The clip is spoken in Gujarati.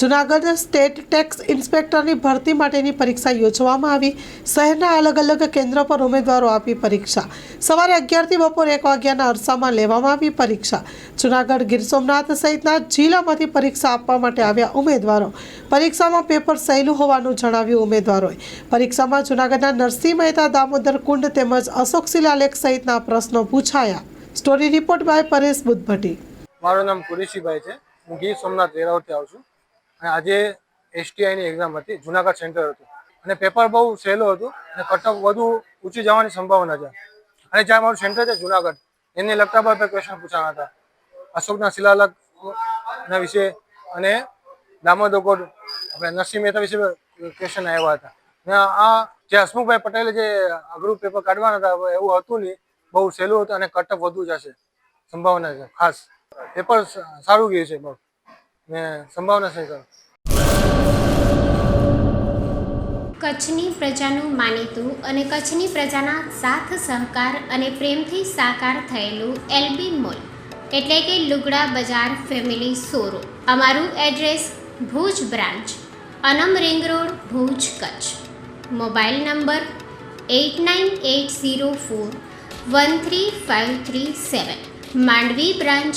જુનાગઢ સ્ટેટ ટેક્સ ઇન્સ્પેક્ટરની ભરતી માટેની પરીક્ષા યોજવામાં આવી. શહેરના અલગ અલગ કેન્દ્રો પર ઉમેદવારો આપી પરીક્ષા. સવારે અગિયારથી બપોરે એક વાગ્યાના અરસામાં લેવામાં આવી પરીક્ષા. જુનાગઢ ગીર સોમનાથ સહિતના જિલ્લામાંથી પરીક્ષા આપવા માટે આવ્યા ઉમેદવારો. પરીક્ષામાં પેપર સહેલું હોવાનું જણાવ્યું ઉમેદવારોએ. પરીક્ષામાં જુનાગઢના નરસિંહ મહેતા, દામોદર કુંડ તેમજ અશોક શિલાલેખ સહિતના પ્રશ્નો પૂછાયા. Story report by Paresh Buddhabhatti. મારું નામ કુરેશીભાઈ છે. હું ગીર સોમનાથ વેરાવળથી આવું છું. અને આજે એસટીઆઈની એક્ઝામ હતી, જુનાગઢ સેન્ટર હતું. અને પેપર બહુ સહેલું હતું અને કટઅપ વધુ ઊંચી જવાની સંભાવના છે. અને જ્યાં મારું સેન્ટર છે, જુનાગઢ, એને લગતા બધા ક્વેશ્ચન પૂછાણા હતા. અશોકના શિલાલક ના વિશે અને દામોદર કોડ આપણે નરસિંહ મહેતા વિશે ક્વેશ્ચન આવ્યા હતા. ને આ જે હસમુખભાઈ પટેલે જે અઘરું પેપર કાઢવાના હતા એવું હતું નહીં. બહુ સહેલું હતું અને કટઅપ વધુ જશે સંભાવના છે, ખાસ. પેપર સારું ગયું છે બહુ. ને સંભાવના સર કચ્છની પ્રજાનું માનીતું અને કચ્છની પ્રજાના સાથ, સહકાર અને પ્રેમથી સાકાર થયેલું એલબી મોલ. એટલે કે લુગડા બજાર ફેમિલી સોરો અમારું address Bhuj branch, Anam ring road, Bhuj Kutch. Mobile number eight nine eight zero four one three five three seven. Mandvi branch